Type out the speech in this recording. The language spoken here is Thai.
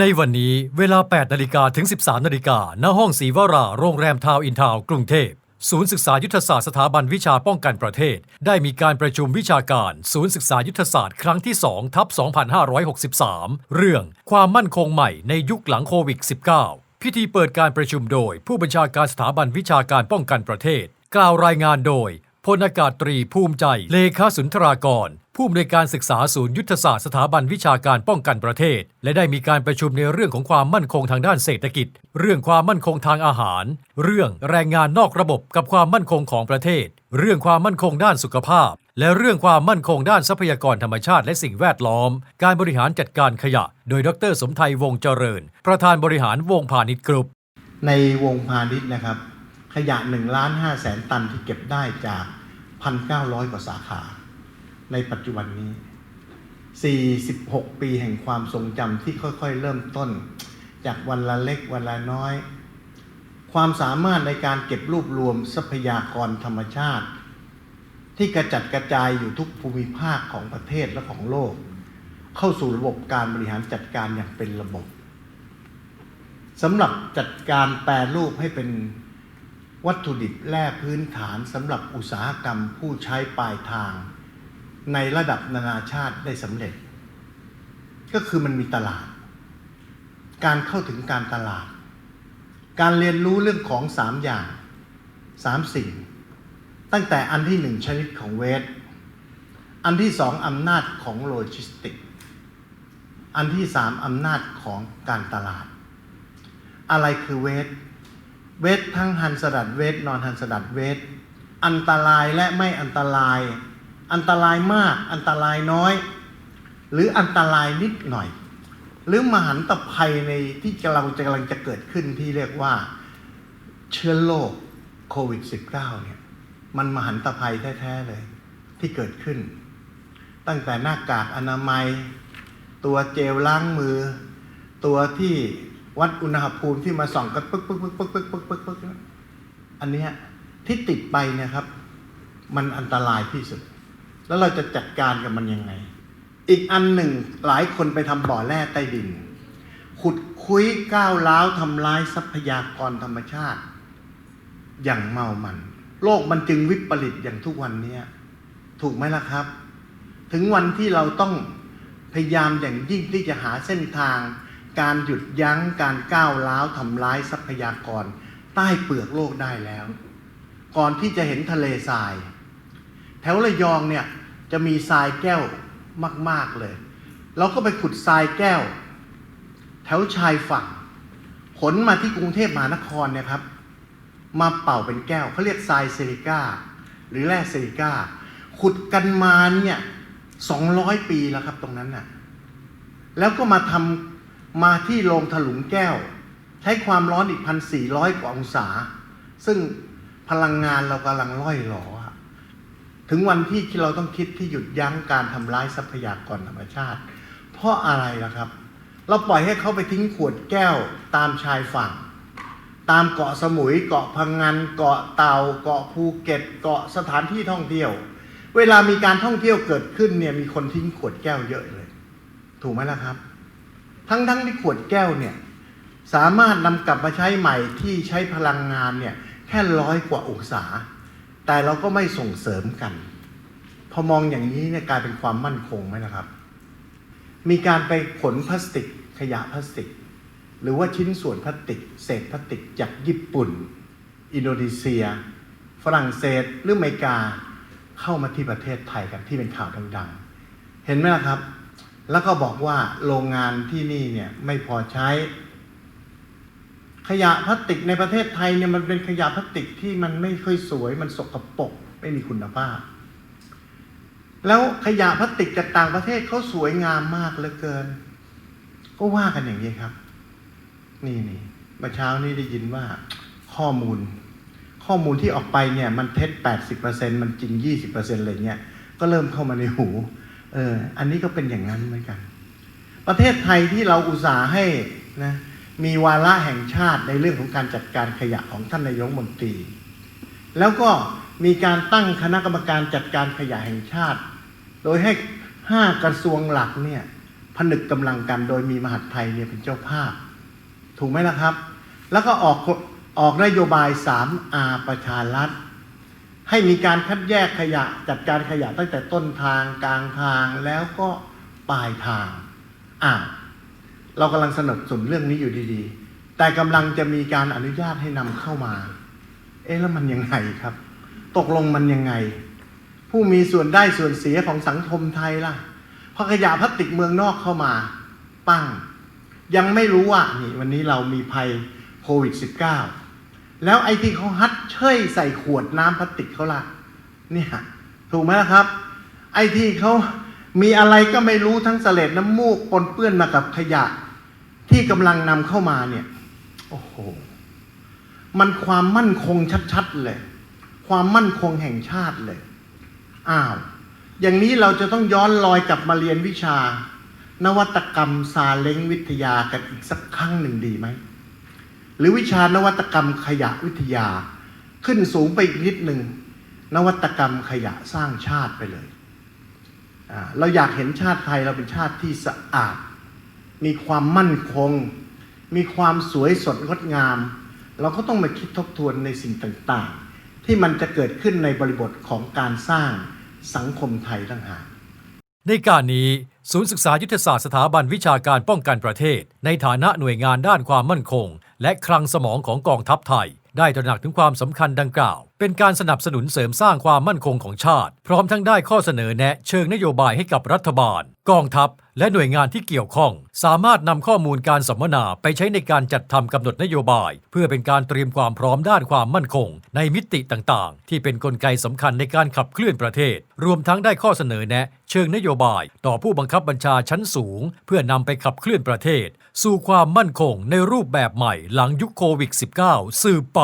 ในวันนี้เวลา 8 นาฬิกาถึง 13 นาฬิกาณห้องศรีวรา โรงแรมทาวอินทาวกรุงเทพ ศูนย์ศึกษายุทธศาสตร์สถาบันวิชาป้องกันประเทศ ได้มีการประชุมวิชาการ ศูนย์ศึกษายุทธศาสตร์ครั้งที่2ทับ2563 เรื่องความมั่นคงใหม่ในยุคหลังโควิด -19 พิธีเปิดการประชุมโดย ผู้บัญชาการสถาบันวิชาการป้องกันประเทศ กล่าวรายงานโดยพลอากาศตรีภูมิใจเลขาสุนทรากร ผู้อำนวยการศึกษาศูนย์ยุทธศาสตร์สถาบันวิชาการป้องกันประเทศ และได้มีการประชุมในเรื่องของความมั่นคงทางด้านเศรษฐกิจ เรื่องความมั่นคงทางอาหาร เรื่องแรงงานนอกระบบกับความมั่นคงของประเทศ เรื่องความมั่นคงด้านสุขภาพ และเรื่องความมั่นคงด้านทรัพยากรธรรมชาติและสิ่งแวดล้อม การบริหารจัดการขยะ โดยดร สมไทยวงศ์เจริญ ประธานบริหารวงพาณิชย์กรุ๊ปในวงพาณิชย์นะครับ ขยะ1ล้าน5แสนตันที่เก็บได้จาก 1,900 กว่าสาขา ในปัจจุบันนี้ 46 ปีแห่งความทรงจำที่ค่อยๆ เริ่มต้น จากวันละเล็กวันละน้อย ความสามารถในการเก็บรวบรวมทรัพยากรธรรมชาติ ที่กระจัดกระจายอยู่ทุกภูมิภาคของประเทศและของโลก เข้าสู่ระบบการบริหารจัดการอย่างเป็นระบบสำหรับจัดการแปรรูปให้เป็นวัตถุดิบแร่พื้นฐานสำหรับอุตสาหกรรมผู้ใช้ปลายทาง ในระดับนานาชาติได้สำเร็จ ก็คือมันมีตลาด การเข้าถึงการตลาด การเรียนรู้เรื่องของสามอย่างสามสิ่ง ตั้งแต่อันที่หนึ่งชนิดของเวท อันที่สองอำนาจของโลจิสติก อันที่สามอำนาจของการตลาด อะไรคือเวท เวททั้งหันสดัดเวทนอนหันสดัดเวท อันตรายและไม่อันตราย อันตรายมาก อันตรายน้อย หรืออันตรายนิดหน่อย หรือมหันตภัยในที่เราจะกำลังจะเกิดขึ้นที่เรียกว่าเชื้อโรคโควิด -19 เนี่ย มันมหันตภัยแท้ๆเลย ที่เกิดขึ้น ตั้งแต่หน้ากากอนามัย ตัวเจลล้างมือ ตัวที่วัดอุณหภูมิที่มาส่องกันปึ๊กปึ๊กปึ๊กปึ๊กปึ๊กปึ๊กปึ๊กปึ๊กอันนี้ที่ติดไปนี่ยครับ มันอันตรายที่สุด แล้วเราจะจัดการกับมันยังไง อีกอันหนึ่งหลายคนไปทำบ่อแร่ใต้ดิน ขุดคุ้ยก้าวล้าวทำลายทรัพยากรธรรมชาติ อย่างเมามัน โลกมันจึงวิปริตอย่างทุกวันนี้ถูกไหมล่ะครับ ถึงวันที่เราต้องพยายามอย่างยิ่งที่จะหาเส้นทาง การหยุดยั้งการก้าวล้าวทำร้ายทรัพยากร ใต้เปลือกโลกได้แล้ว ก่อนที่จะเห็นทะเลทราย ถวระยองเนี่ยจะมีทรายแก้วมาก ๆเลย เราก็ไปขุดทรายแก้ว แถวชายฝั่ง ขนมาที่กรุงเทพมหานครเนี่ยครับ มาเป่าเป็นแก้วเขาเรียกทรายเซิลิก้า หรือแร่เซิลิก้า ขุดกันมาเนี่ยสองร้อยปีแล้วครับตรงนั้นน่ะแล้วก็มาทำมาที่โรงถลุงแก้ว ใช้ความร้อนอีกพันสี่ร้อยกว่าองศา ซึ่งพลังงานเรากำลังล่อยหลออ ถึงวันที่เราต้องคิดที่หยุดยั้งการทำร้ายทรัพยากรธรรมชาติ เพราะอะไรล่ะครับ เราปล่อยให้เขาไปทิ้งขวดแก้วตามชายฝั่ง ตามเกาะสมุยเกาะพังงานเกาะเต่าเกาะภูเก็ต เกาะสถานที่ท่องเที่ยว เวลามีการท่องเที่ยวเกิดขึ้นเนี่ยมีคนทิ้งขวดแก้วเยอะเลย ถูกไหมล่ะครับ ทั้งทั้งที่ขวดแก้วเนี่ยสามารถนำกลับมาใช้ใหม่ที่ใช้พลังงานเนี่ยแค่ร้อยกว่าองศา แต่เราก็ไม่ส่งเสริมกัน พอมองอย่างนี้เนี่ยกลายเป็นความมั่นคงไหมนะครับ มีการไปขนพลาสติกขยะพลาสติก หรือว่าชิ้นส่วนพลาสติก เศษพลาสติกจากญี่ปุ่น อินโดนีเซีย ฝรั่งเศสหรืออเมริกาเข้ามาที่ประเทศไทยกันที่เป็นข่าวดังๆ เห็นไหมล่ะครับ แล้วก็บอกว่าโรงงานที่นี่เนี่ยไม่พอใช้ ขยะพลาสติกในประเทศไทยเนี่ยมันเป็นขยะพลาสติกที่มันไม่ค่อยสวย มันสกปรกไม่มีคุณภาพ แล้วขยะพลาสติกจากต่างประเทศเขาสวยงามมากเหลือเกิน ก็ว่ากันอย่างนี้ครับ นี่นี่เมื่อเช้านี้ได้ยินว่าข้อมูล ข้อมูลที่ออกไปเนี่ย มันเท็จแปดสิบเปอร์เซ็นมันจริงยี่สิบเปอร์เซ็นอะไรเงี้ยก็เริ่มเข้ามาในหูเอออันนี้ก็เป็นอย่างนั้นเหมือนกัน ประเทศไทยที่เราอุตส่าห์ให้นะ มีวาระแห่งชาติในเรื่องของการจัดการขยะของท่านนายกมนตรี แล้วก็มีการตั้งคณะกรรมการจัดการขยะแห่งชาติ โดยให้ห้ากระทรวงหลักเนี่ยผนึกกำลังกันโดยมีมหาดไทยเนี่ยเป็นเจ้าภาพ ถูกไหมล่ะครับ แล้วก็ออกออกนโยบาย 3R ประชารัฐ ให้มีการคัดแยกขยะจัดการขยะตั้งแต่ต้นทางกลางทางแล้วก็ปลายทางอ่า เรากำลังสนับสนุนเรื่องนี้อยู่ดีๆ แต่กำลังจะมีการอนุญาตให้นำเข้ามา เอ๊ะแล้วมันยังไงครับ ตกลงมันยังไง ผู้มีส่วนได้ส่วนเสียของสังคมไทยล่ะพอขยะพลาสติกเมืองนอกเข้ามา ปั้ง ยังไม่รู้อะนี่วันนี้เรามีภัยโควิด -19 แล้วไอ้ที่เขาฮัดเชยใส่ขวดน้ำพลาสติกเขาล่ะเนี่ยถูกไหมครับ ไอ้ที่เขามีอะไรก็ไม่รู้ทั้งเสลดน้ำมูกปนเปื้อนมากับขยะ ที่กำลังนำเข้ามาเนี่ยโอ้โหมันความมั่นคงชัดๆเลย ความมั่นคงแห่งชาติเลย อ้าว อย่างนี้เราจะต้องย้อนรอยกลับมาเรียนวิชา นวัตกรรมซาเล้งวิทยากันอีกสักครั้งหนึ่งดีไหม หรือวิชานวัตกรรมขยะวิทยา ขึ้นสูงไปอีกนิดหนึ่งนวัตกรรมขยะสร้างชาติไปเลย เราอยากเห็นชาติไทยเราเป็นชาติที่สะอาด มีความมั่นคง มีความสวยสดงดงาม เราก็ต้องมาคิดทบทวนในสิ่งต่างๆ ที่มันจะเกิดขึ้นในบริบทของการสร้างสังคมไทยต่างหากในการนี้ศูนย์ศึกษายุทธศาสตร์สถาบันวิชาการป้องกันประเทศ ในฐานะหน่วยงานด้านความมั่นคง และคลังสมองของกองทัพไทย ได้ตระหนักถึงความสำคัญดังกล่าวเป็นการสนับสนุนเสริมสร้างความมั่นคงของชาติ พร้อมทั้งได้ข้อเสนอแนะเชิงนโยบายให้กับรัฐบาล กองทัพ และหน่วยงานที่เกี่ยวข้อง สามารถนำข้อมูลการสัมมนาไปใช้ในการจัดทำกำหนดนโยบาย เพื่อเป็นการเตรียมความพร้อมด้านความมั่นคง ในมิติต่างๆ ที่เป็นนกลไกสำคัญในการขับเคลื่อนประเทศ รวมทั้งได้ข้อเสนอแนะเชิงนโยบาย ต่อผู้บังคับบัญชาชั้นสูง เพื่อนำไปขับเคลื่อนประเทศ สู่ความมั่นคงในรูปแบบใหม่หลังยุคโควิด -19 สืบไป